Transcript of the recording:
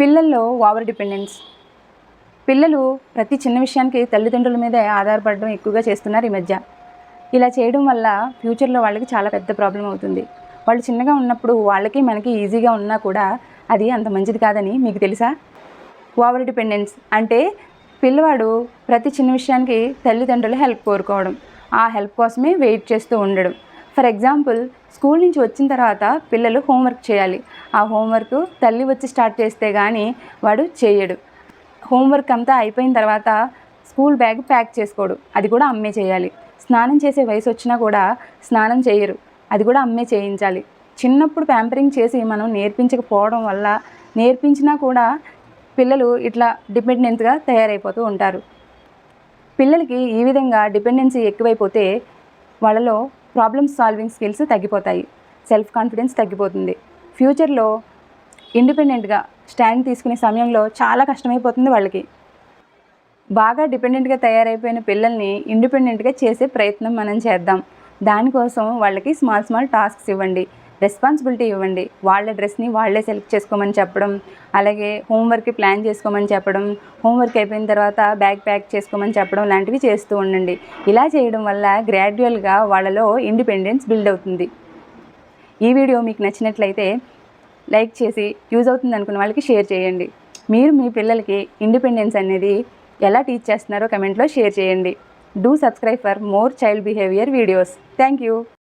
పిల్లల్లో over dependence. పిల్లలు ప్రతి చిన్న విషయానికి తల్లిదండ్రుల మీదే ఆధారపడడం ఎక్కువగా చేస్తున్నారు ఈ మధ్య. ఇలా చేయడం వల్ల ఫ్యూచర్లో వాళ్ళకి చాలా పెద్ద ప్రాబ్లం అవుతుంది. వాళ్ళు చిన్నగా ఉన్నప్పుడు వాళ్ళకి మనకి ఈజీగా ఉన్నా కూడా అది అంత మంచిది కాదని మీకు తెలుసా? ఓవర్ డిపెండెన్స్ అంటే పిల్లవాడు ప్రతి చిన్న విషయానికి తల్లిదండ్రుల హెల్ప్ కోరుకోవడం. ఆ హెల్ప్ కోసమే వెయిట్ చేస్తూ ఉండడం. ఫర్ ఎగ్జాంపుల్ స్కూల్ నుంచి వచ్చిన తర్వాత పిల్లలు హోంవర్క్ చేయాలి. ఆ హోంవర్క్ తల్లి వచ్చి స్టార్ట్ చేస్తే కానీ వాడు చేయడు. హోంవర్క్ అంతా అయిపోయిన తర్వాత స్కూల్ బ్యాగ్ ప్యాక్ చేసుకోడు. అది కూడా అమ్మే చేయాలి. స్నానం చేసే వయసు వచ్చినా కూడా స్నానం చేయరు. అది కూడా అమ్మే చేయించాలి. చిన్నప్పుడు ప్యాంపరింగ్ చేసి మనం నేర్పించకపోవడం వల్ల నేర్పించినా కూడా పిల్లలు ఇట్లా డిపెండెంట్గా తయారైపోతూ ఉంటారు. పిల్లలకి ఈ విధంగా డిపెండెన్సీ ఎక్కువైపోతే వాళ్ళలో ప్రాబ్లమ్ సాల్వింగ్ స్కిల్స్ తగ్గిపోతాయి. సెల్ఫ్ కాన్ఫిడెన్స్ తగ్గిపోతుంది ఫ్యూచర్లో ఇండిపెండెంట్గా స్టాండ్ తీసుకునే సమయంలో చాలా కష్టమైపోతుంది వాళ్ళకి. బాగా డిపెండెంట్గా తయారైపోయిన పిల్లల్ని ఇండిపెండెంట్గా చేసే ప్రయత్నం మనం చేద్దాం. దానికోసం వాళ్ళకి స్మాల్ స్మాల్ టాస్క్స్ ఇవ్వండి. రెస్పాన్సిబిలిటీ ఇవ్వండి. వాళ్ళ డ్రెస్ని వాళ్ళే సెలెక్ట్ చేసుకోమని చెప్పడం అలాగే హోంవర్క్ ప్లాన్ చేసుకోమని చెప్పడం హోంవర్క్ అయిపోయిన తర్వాత బ్యాగ్ ప్యాక్ చేసుకోమని చెప్పడం లాంటివి చేస్తూ ఉండండి. ఇలా చేయడం వల్ల గ్రాడ్యువల్గా వాళ్ళలో ఇండిపెండెన్స్ బిల్డ్ అవుతుంది. ఈ వీడియో మీకు నచ్చినట్లయితే లైక్ చేసి యూజ్ అవుతుంది అనుకున్న వాళ్ళకి షేర్ చేయండి. మీరు మీ పిల్లలకి ఇండిపెండెన్స్ అనేది ఎలా టీచ్ చేస్తున్నారో కమెంట్లో షేర్ చేయండి. Do subscribe for more child behaviour videos. Thank you.